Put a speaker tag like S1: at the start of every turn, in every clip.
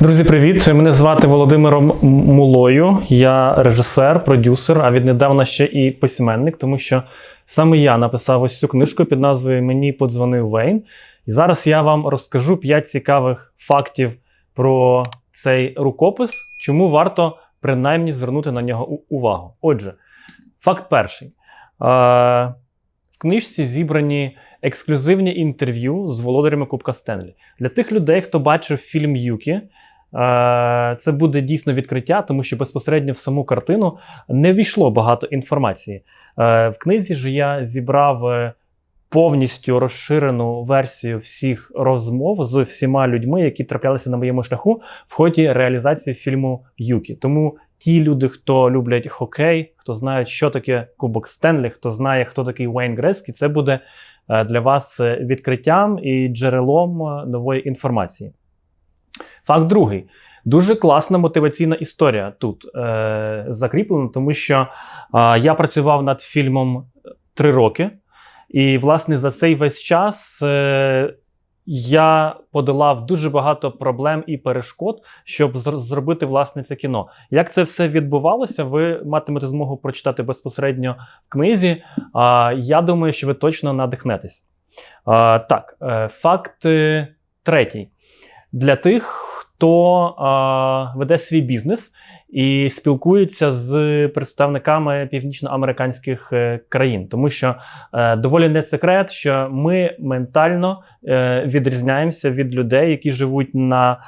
S1: Друзі, привіт! Мене звати Володимиром Мулою. Я режисер, продюсер, а віднедавна ще і письменник, тому що саме я написав ось цю книжку під назвою Мені подзвонив Вейн. І зараз я вам розкажу 5 цікавих фактів про цей рукопис, чому варто принаймні звернути на нього увагу. Отже, факт перший. В книжці зібрані ексклюзивні інтерв'ю з володарями Кубка Стенлі. Для тих людей, хто бачив фільм Юкі, це буде дійсно відкриття, тому що безпосередньо в саму картину не війшло багато інформації. Е, В книзі ж я зібрав е, повністю розширену версію всіх розмов з всіма людьми, які траплялися на моєму шляху в ході реалізації фільму Юкі. Тому ті люди, хто люблять хокей, хто знають, що таке Кубок Стенлі, хто знає, хто такий Уейн Грецький, це буде е, для вас е, відкриттям і джерелом е, нової інформації. Факт другий. Дуже класна мотиваційна історія тут е, закріплена, тому що е, я працював над фільмом три роки, і, власне, за цей весь час е, я подолав дуже багато проблем і перешкод, щоб зр- зробити власне це кіно. Як це все відбувалося, ви матимете змогу прочитати безпосередньо в книзі. А, я думаю, що ви точно надихнетесь. А, так, е, факт е, третій. Для тих, хто а, веде свій бізнес і спілкується з представниками північноамериканських е, країн, тому що е, доволі не секрет, що ми ментально е, відрізняємося від людей, які живуть на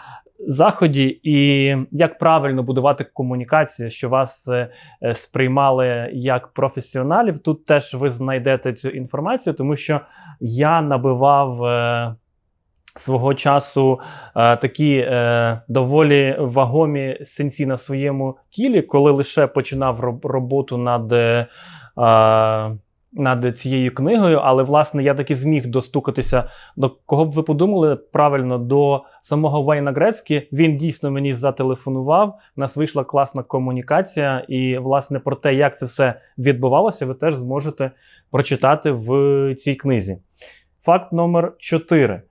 S1: заході, і як правильно будувати комунікацію, що вас сприймали як професіоналів. Тут теж ви знайдете цю інформацію, тому що я набивав. Свого часу е, такі е, доволі вагомі синці на своєму тілі, коли лише починав роб- роботу над, е, над цією книгою. Але власне я таки зміг достукатися до кого б ви подумали правильно до самого Вейна Грецькі. Він дійсно мені зателефонував. У нас вийшла класна комунікація, і власне про те, як це все відбувалося, ви теж зможете прочитати в цій книзі. Факт номер 4.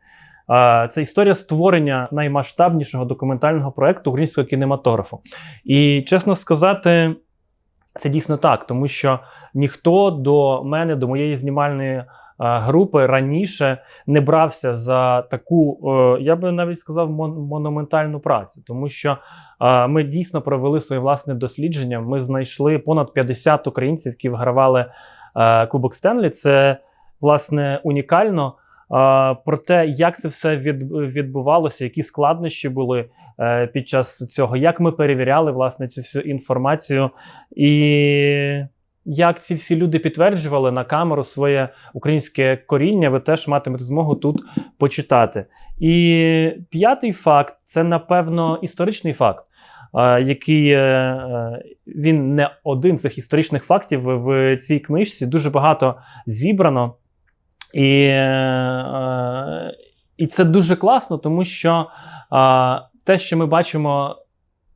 S1: Це історія створення наймасштабнішого документального проекту українського кінематографу. І чесно сказати, це дійсно так, тому що ніхто до мене, до моєї знімальної групи раніше не брався за таку, е, я би навіть сказав, монументальну працю, тому що ми дійсно провели своє власне дослідження. Ми знайшли понад 50 українців, які вигравали е, Кубок Стенлі. Це власне унікально. Про те, як це все відбувалося, які складнощі були е, під час цього, як ми перевіряли власне цю всю інформацію, і як ці всі люди підтверджували на камеру своє українське коріння, ви теж матимете змогу тут почитати. І п'ятий факт це, напевно, історичний факт. Який е, е, він не один з цих історичних фактів в цій книжці дуже багато зібрано. І, е, і це дуже класно, тому що е, те, що ми бачимо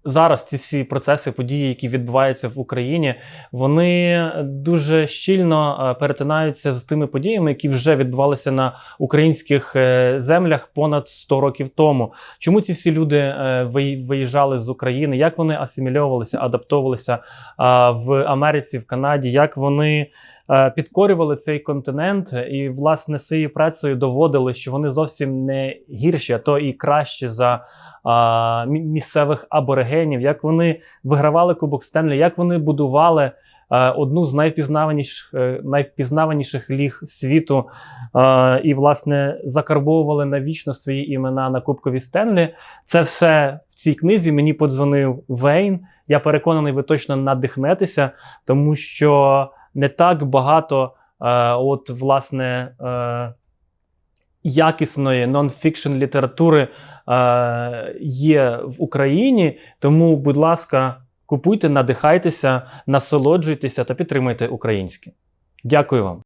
S1: зараз, ці всі процеси, події, які відбуваються в Україні, вони дуже щільно е, перетинаються з тими подіями, які вже відбувалися на українських землях понад 100 років тому. Чому ці всі люди виї- виїжджали з України? Як вони асимільовувалися, адаптовувалися в Америці, в Канаді? Як вони підкорювали цей континент і, власне, своєю працею доводили, що вони зовсім не гірші, а то і кращі за а, місцевих аборигенів, як вони вигравали Кубок Стенлі, як вони будували е, одну з найвпізнаваніших, е, найвпізнаваніших ліг світу е, і, власне, закарбовували навічно свої імена на Кубкові Стенлі. Це все в цій книзі. Мені подзвонив Вейн. Я переконаний, ви точно надихнетеся, тому що не так багато, е, от, власне, е, якісної нон-фікшн літератури е, є в Україні. Тому, будь ласка, купуйте, надихайтеся, насолоджуйтеся та підтримуйте українське. Дякую вам.